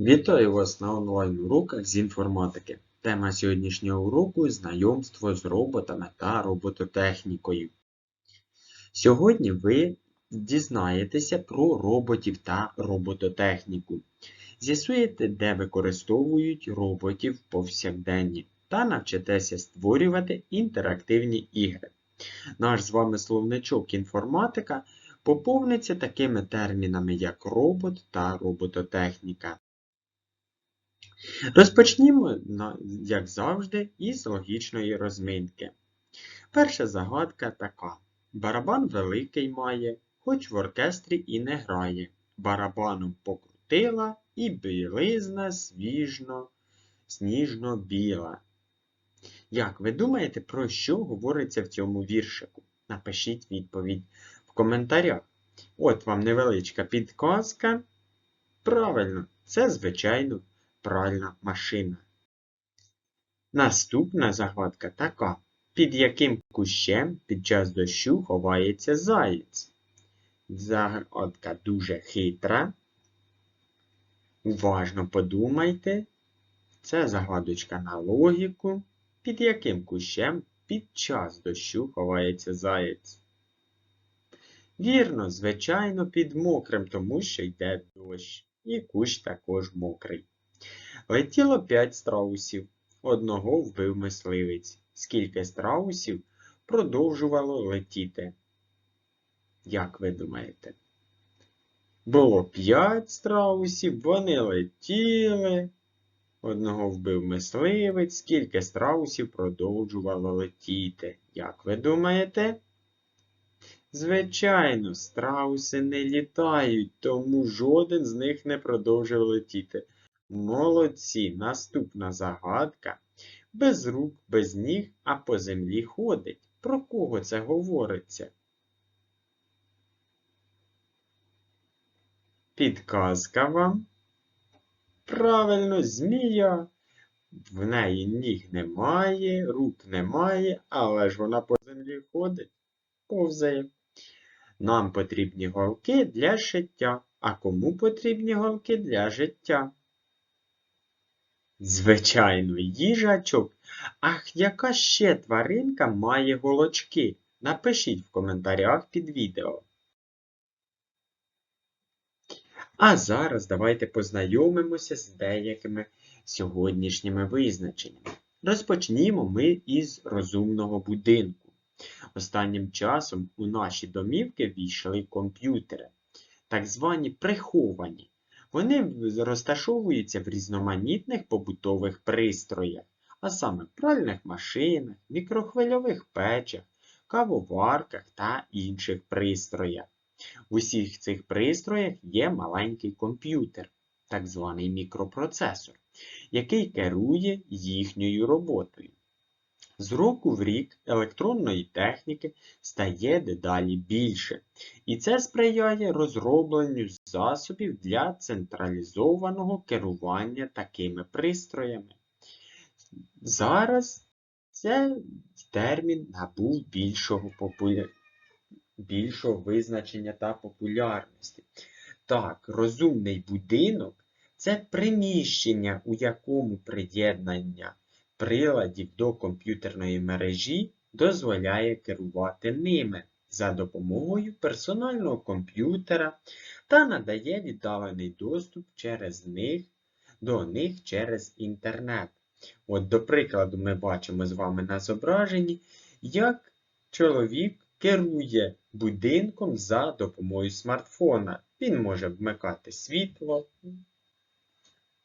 Вітаю вас на онлайн-уроках з інформатики. Тема сьогоднішнього уроку знайомство з роботами та робототехнікою. Сьогодні ви дізнаєтеся про роботів та робототехніку. З'ясуєте, де використовують роботів повсякденні, та навчитеся створювати інтерактивні ігри. Наш з вами словничок інформатика поповниться такими термінами, як робот та робототехніка. Розпочнімо, як завжди, із логічної розминки. Перша загадка така. Барабан великий має, хоч в оркестрі і не грає. Барабаном покрутила і білизна свіжно, сніжно-біла. Як ви думаєте, про що говориться в цьому віршику? Напишіть відповідь в коментарях. От вам невеличка підказка. Правильно, це, звичайно, пральна машина. Наступна загадка така. Під яким кущем під час дощу ховається заєць? Загадка дуже хитра. Уважно подумайте. Це загадочка на логіку. Під яким кущем під час дощу ховається заєць? Вірно, звичайно, під мокрим, тому що йде дощ. І кущ також мокрий. Летіло п'ять страусів. Одного вбив мисливець. Скільки страусів продовжувало летіти? Як ви думаєте? Було п'ять страусів, вони летіли. Одного вбив мисливець, скільки страусів продовжувало летіти. Як ви думаєте? Звичайно, страуси не літають, тому жоден з них не продовжив летіти. Молодці, наступна загадка. Без рук, без ніг, а по землі ходить. Про кого це говориться? Підказка вам. Правильно, змія. В неї ніг немає, рук немає, але ж вона по землі ходить, повзає. Нам потрібні голки для шиття. А кому потрібні голки для життя? Звичайно, їжачок. Ах, яка ще тваринка має голочки? Напишіть в коментарях під відео. А зараз давайте познайомимося з деякими сьогоднішніми визначеннями. Розпочнімо ми із розумного будинку. Останнім часом у наші домівки війшли комп'ютери, так звані приховані. Вони розташовуються в різноманітних побутових пристроях, а саме пральних машинах, мікрохвильових печах, кавоварках та інших пристроях. В усіх цих пристроях є маленький комп'ютер, так званий мікропроцесор, який керує їхньою роботою. З року в рік електронної техніки стає дедалі більше, і це сприяє розробленню засобів для централізованого керування такими пристроями. Зараз цей термін набув більшого, популя... більшого визначення та популярності. Так, розумний будинок це приміщення, у якому приєднання приладів до комп'ютерної мережі дозволяє керувати ними за допомогою персонального комп'ютера та надає віддалений доступ через них, до них через інтернет. От, До прикладу, ми бачимо з вами на зображенні, як чоловік керує будинком за допомогою смартфона. Він може вмикати світло,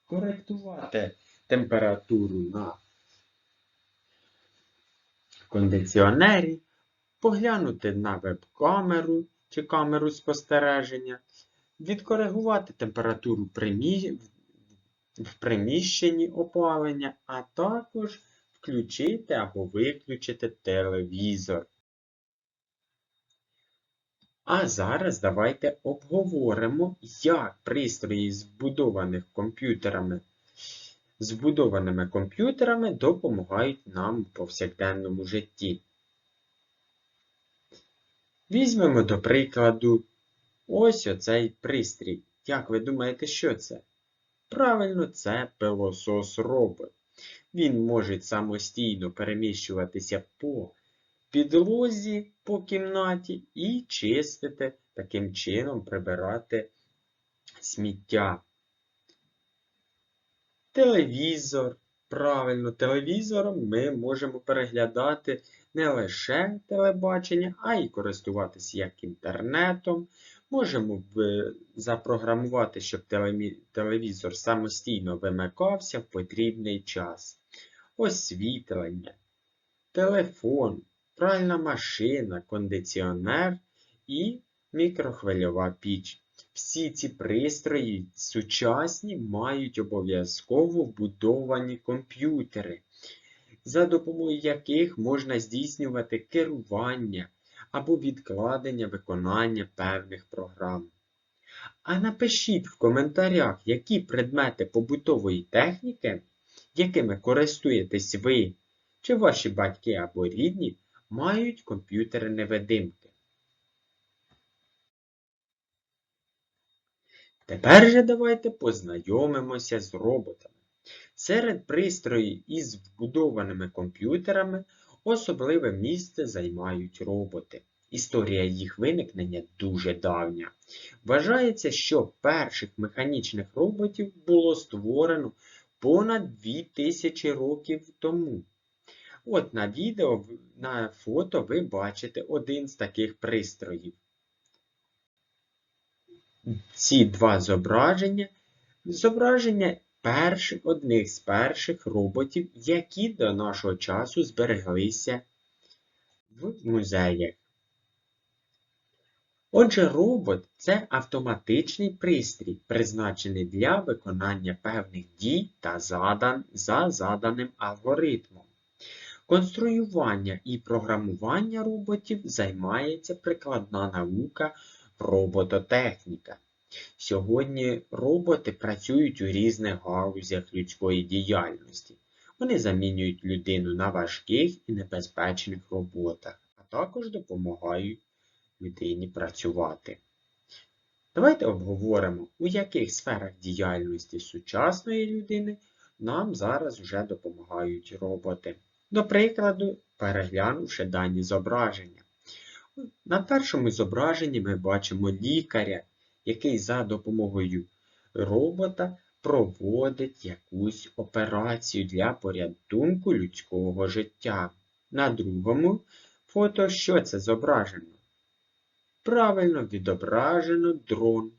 коректувати температуру на кондиціонері, поглянути на веб-камеру чи камеру спостереження, відкоригувати температуру в приміщенні опалення, а також включити або виключити телевізор. А зараз давайте обговоримо, як пристрої збудованих комп'ютерами з вбудованими комп'ютерами допомагають нам в повсякденному житті. Візьмемо, до прикладу, ось оцей пристрій. Як ви думаєте, що це? Правильно, це пилосос робот. Він може самостійно переміщуватися по підлозі по кімнаті і чистити, таким чином прибирати сміття. Телевізор. Правильно, телевізором ми можемо переглядати не лише телебачення, а й користуватися як інтернетом. Можемо запрограмувати, щоб телевізор самостійно вимикався в потрібний час. Освітлення, телефон, пральна машина, кондиціонер і мікрохвильова піч. Всі ці пристрої сучасні мають обов'язково вбудовані комп'ютери, за допомогою яких можна здійснювати керування або відкладення виконання певних програм. А напишіть в коментарях, які предмети побутової техніки, якими користуєтесь ви чи ваші батьки або рідні, мають комп'ютери-невидимки. Тепер же давайте познайомимося з роботами. Серед пристроїв із вбудованими комп'ютерами особливе місце займають роботи. Історія їх виникнення дуже давня. Вважається, що перших механічних роботів було створено понад 2000 років тому. От на відео, на фото ви бачите один з таких пристроїв. Ці два зображення зображення перших, одних з перших роботів, які до нашого часу збереглися в музеях. Отже, робот це автоматичний пристрій, призначений для виконання певних дій та задан за заданим алгоритмом. Конструювання і програмування роботів займається прикладна наука робототехніка. Сьогодні роботи працюють у різних галузях людської діяльності. Вони замінюють людину на важких і небезпечних роботах, а також допомагають людині працювати. Давайте обговоримо, у яких сферах діяльності сучасної людини нам зараз вже допомагають роботи. До прикладу, переглянувши дані зображення. На першому зображенні ми бачимо лікаря, який за допомогою робота проводить якусь операцію для порятунку людського життя. На другому фото що це зображено? Правильно відображено дрон,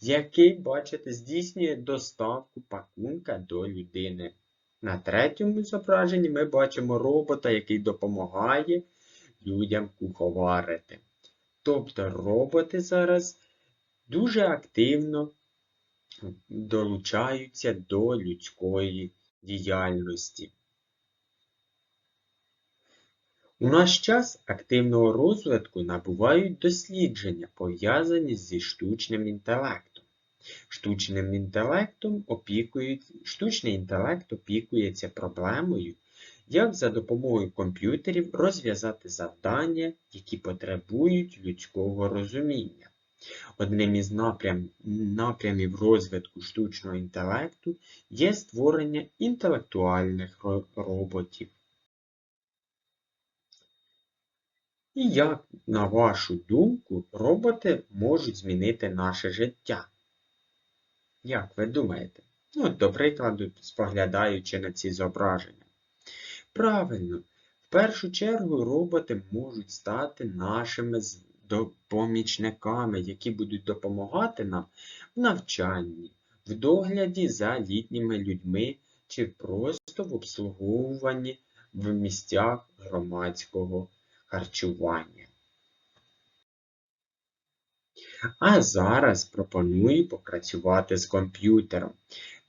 який, бачите, здійснює доставку пакунка до людини. На третьому зображенні ми бачимо робота, який допомагає людям куховарити. Тобто роботи зараз дуже активно долучаються до людської діяльності. У наш час активного розвитку набувають дослідження, пов'язані зі штучним інтелектом. Штучним інтелектом опікують, штучний інтелект опікується проблемою, як за допомогою комп'ютерів розв'язати завдання, які потребують людського розуміння. Одним із напрям, напрямів розвитку штучного інтелекту є створення інтелектуальних роботів. І як, на вашу думку, роботи можуть змінити наше життя? Як ви думаєте? Ну, до прикладу, споглядаючи на ці зображення. Правильно, в першу чергу роботи можуть стати нашими з- до- помічниками, які будуть допомагати нам в навчанні, в догляді за літніми людьми чи просто в обслуговуванні в місцях громадського харчування. А зараз пропоную попрацювати з комп'ютером.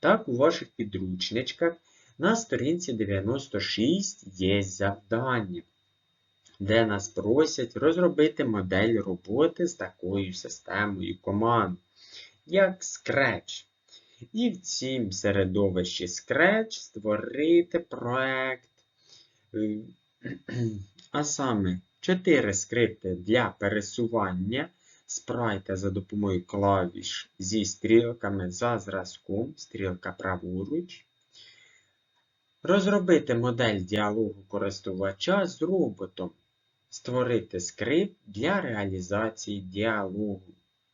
Так, у ваших підручничках на сторінці 96 є завдання, де нас просять розробити модель роботи з такою системою команд, як Scratch. І в цім середовищі Scratch створити проект, е, а саме 4 скрипти для пересування спрайта за допомогою клавіш зі стрілками за зразком, стрілка праворуч. Розробити модель діалогу користувача з роботом. Створити скрипт для реалізації діалогу.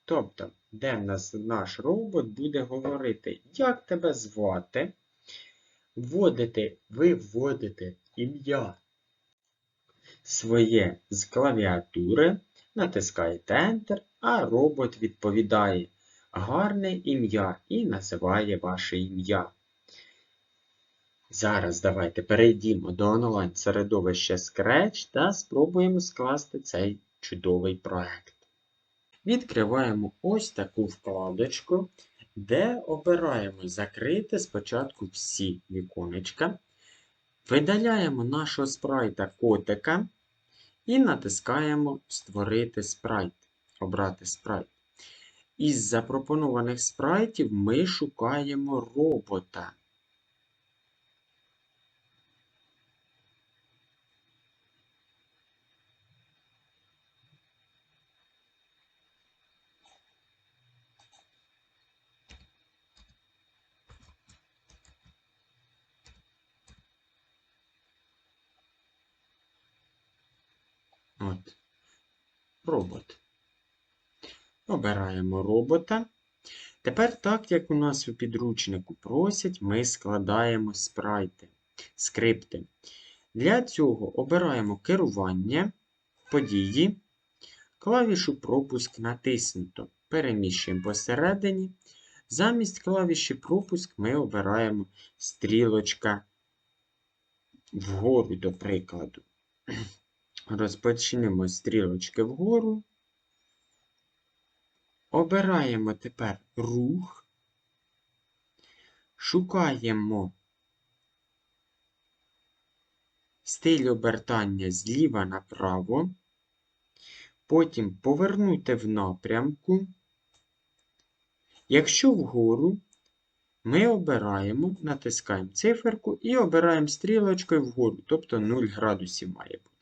Тобто, де нас наш робот буде говорити, як тебе звати, вводити, ви вводите ім'я своє з клавіатури, натискаєте Enter, а робот відповідає гарне ім'я і називає ваше ім'я. Зараз давайте перейдімо до онлайн-середовища Scratch та спробуємо скласти цей чудовий проект. Відкриваємо ось таку вкладочку, де обираємо закрити спочатку всі віконечка. Видаляємо нашого спрайта котика і натискаємо Створити спрайт. Обрати спрайт. Із запропонованих спрайтів ми шукаємо робота. От. Робот. Обираємо робота. Тепер, так як у нас у підручнику просять, ми складаємо спрайти, скрипти. Для цього обираємо керування, події, клавішу пропуск натиснуто. Переміщуємо посередині. Замість клавіші пропуск ми обираємо стрілочка вгору, до прикладу. Розпочнемо стрілочки вгору. Обираємо тепер рух, шукаємо стиль обертання зліва направо, потім повернути в напрямку. Якщо вгору, ми обираємо, натискаємо циферку і обираємо стрілочкою вгору, тобто 0 градусів має бути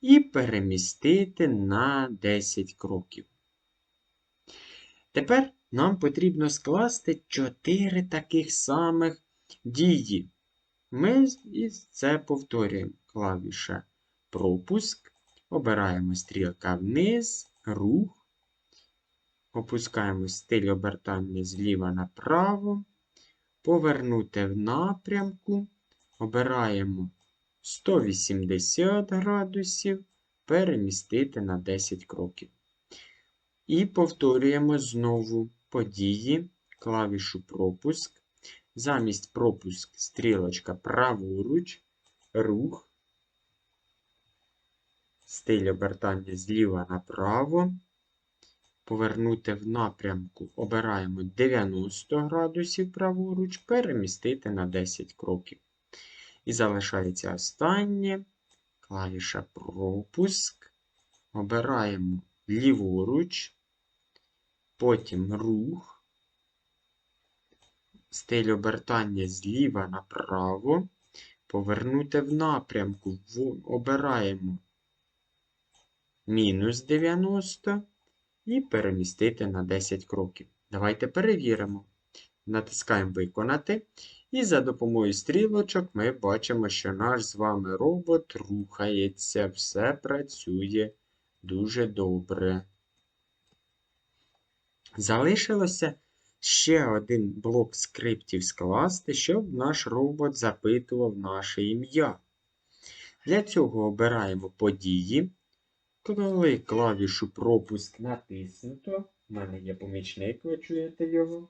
і перемістити на 10 кроків. Тепер нам потрібно скласти 4 таких самих дії. Ми і це повторюємо. Клавіша пропуск. Обираємо стрілка вниз, рух. Опускаємо стиль обертання зліва направо. Повернути в напрямку. Обираємо 180 градусів перемістити на 10 кроків. І повторюємо знову події, клавішу пропуск. Замість пропуск стрілочка праворуч, рух, стиль обертання зліва направо. Повернути в напрямку обираємо 90 градусів праворуч, перемістити на 10 кроків. І залишається останнє клавіша пропуск. Обираємо ліворуч, потім рух, стиль обертання зліва направо. Повернути в напрямку, обираємо мінус 90 і перемістити на 10 кроків. Давайте перевіримо. Натискаємо Виконати. І за допомогою стрілочок ми бачимо, що наш з вами робот рухається, все працює дуже добре. Залишилося ще один блок скриптів скласти, щоб наш робот запитував наше ім'я. Для цього обираємо події. Коли клавішу пропуск натиснуто, у мене є помічник, ви чуєте його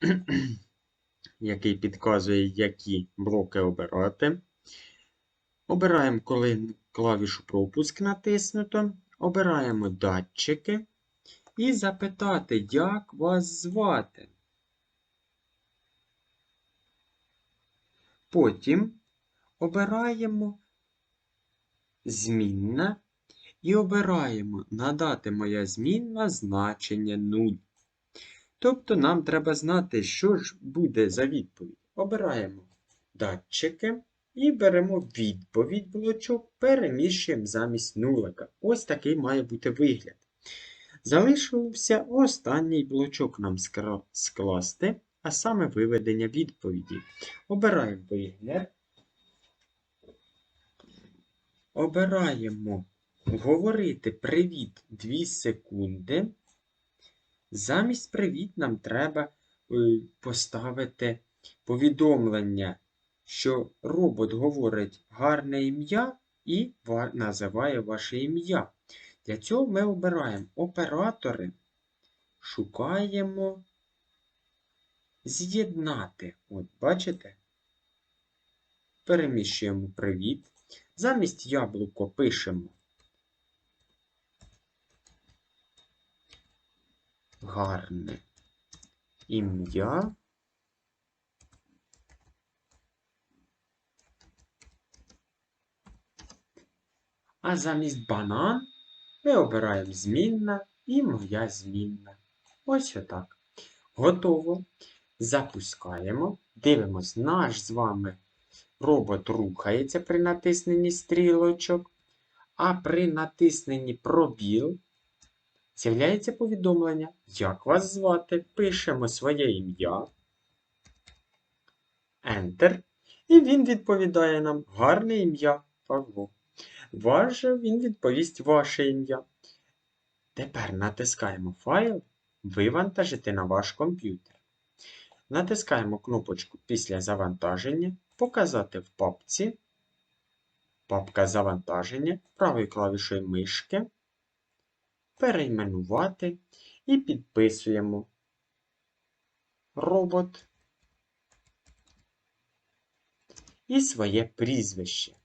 який підказує, які блоки обирати. Обираємо, коли клавішу пропуск натиснуто. Обираємо датчики і запитати, як вас звати. Потім обираємо змінна і обираємо надати моя змінна значення 0. Тобто нам треба знати, що ж буде за відповідь. Обираємо датчики і беремо відповідь блочок, переміщуємо замість нулика. Ось такий має бути вигляд. Залишився останній блочок нам скласти, а саме виведення відповіді. Обираємо вигляд. Обираємо говорити привіт 2 секунди. Замість привіт нам треба е, поставити повідомлення, що робот говорить гарне ім'я і називає ваше ім'я. Для цього ми обираємо оператори, шукаємо з'єднати. От, бачите? Переміщуємо привіт. Замість яблуко пишемо гарне ім'я. А замість банан ми обираємо змінна і моя змінна. Ось отак. Готово. Запускаємо. Дивимось, наш з вами робот рухається при натисненні стрілочок, а при натисненні пробіл з'являється повідомлення, як вас звати. Пишемо своє ім'я. Enter. І він відповідає нам гарне ім'я Павло. Ваше він відповість ваше ім'я. Тепер натискаємо файл Вивантажити на ваш комп'ютер. Натискаємо кнопочку після завантаження Показати в папці. Папка завантаження правою клавішою мишки. Перейменувати і підписуємо робот і своє прізвище.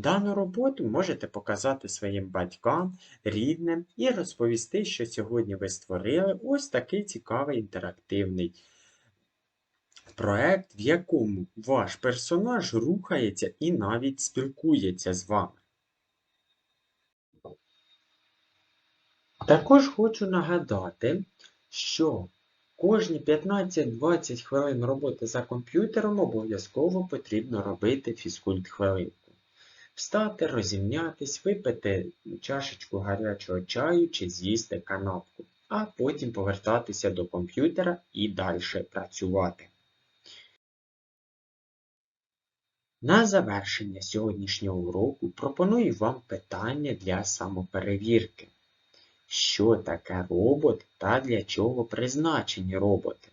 Дану роботу можете показати своїм батькам, рідним і розповісти, що сьогодні ви створили ось такий цікавий інтерактивний проект, в якому ваш персонаж рухається і навіть спілкується з вами. Також хочу нагадати, що кожні 15-20 хвилин роботи за комп'ютером обов'язково потрібно робити фізкульт-хвилинку. Встати, розімнятись, випити чашечку гарячого чаю чи з'їсти канапку, а потім повертатися до комп'ютера і далі працювати. На завершення сьогоднішнього уроку пропоную вам питання для самоперевірки. Що таке робот та для чого призначені роботи?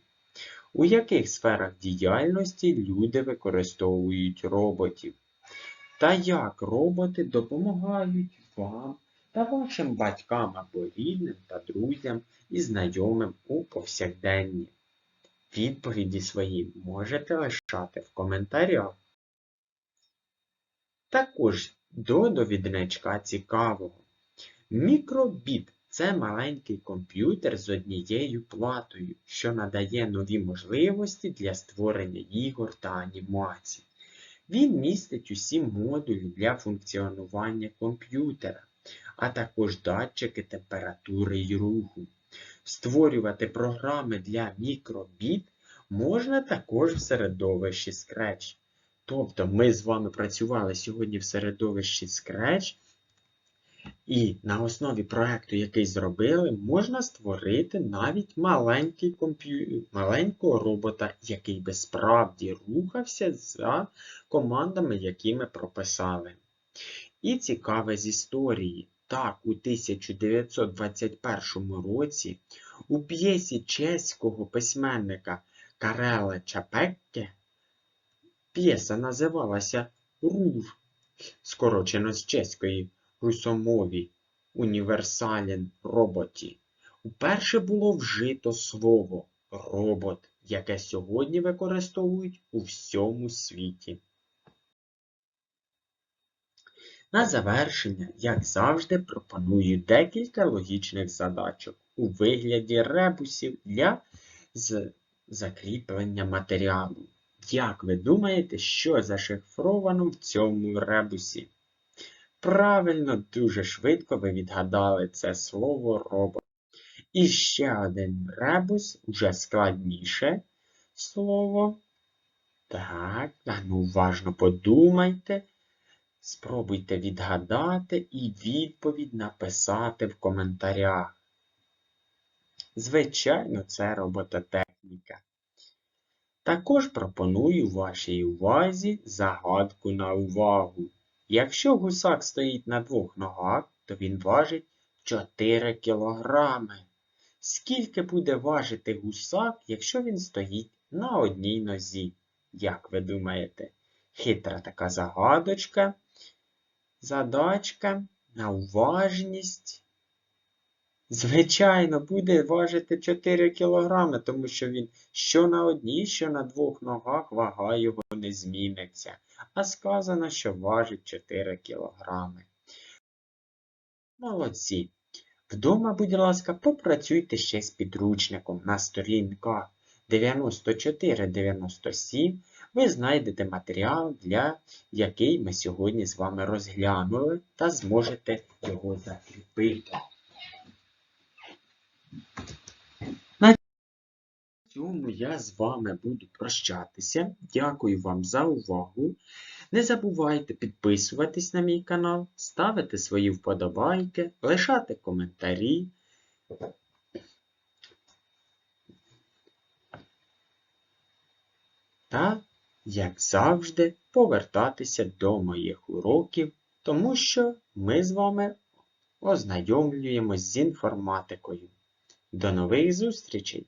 У яких сферах діяльності люди використовують роботів? Та як роботи допомагають вам та вашим батькам або рідним та друзям і знайомим у повсякденні? Відповіді свої можете лишати в коментарях. Також до довідничка цікавого. Мікробіт це маленький комп'ютер з однією платою, що надає нові можливості для створення ігор та анімацій. Він містить усі модулі для функціонування комп'ютера, а також датчики температури і руху. Створювати програми для мікробіт можна також в середовищі Scratch. Тобто ми з вами працювали сьогодні в середовищі Scratch, і на основі проєкту, який зробили, можна створити навіть маленький комп'ю... маленького робота, який би справді рухався за командами, які ми прописали. І цікаве з історії. Так, у 1921 році у п'єсі чеського письменника Карела Чапекке п'єса називалася Рур, скорочено з чеської русомові універсален роботі. Уперше було вжито слово робот, яке сьогодні використовують у всьому світі. На завершення, як завжди, пропоную декілька логічних задачок у вигляді ребусів для закріплення матеріалу. Як ви думаєте, що зашифровано в цьому ребусі? Правильно, дуже швидко ви відгадали це слово робот. І ще один ребус, уже складніше слово. Так, а ну уважно подумайте. Спробуйте відгадати і відповідь написати в коментарях. Звичайно, це робототехніка. Також пропоную вашій увазі загадку на увагу. Якщо гусак стоїть на двох ногах, то він важить 4 кілограми. Скільки буде важити гусак, якщо він стоїть на одній нозі? Як ви думаєте? Хитра така загадочка, задачка на уважність. Звичайно, буде важити 4 кілограми, тому що він що на одній, що на двох ногах вага його не зміниться. А сказано, що важить 4 кілограми. Молодці. Вдома, будь ласка, попрацюйте ще з підручником на сторінках 94-97. Ви знайдете матеріал, для який ми сьогодні з вами розглянули, та зможете його закріпити. Цьому я з вами буду прощатися. Дякую вам за увагу. Не забувайте підписуватись на мій канал, ставити свої вподобайки, лишати коментарі. Та, як завжди, повертатися до моїх уроків, тому що ми з вами ознайомлюємось з інформатикою. До нових зустрічей!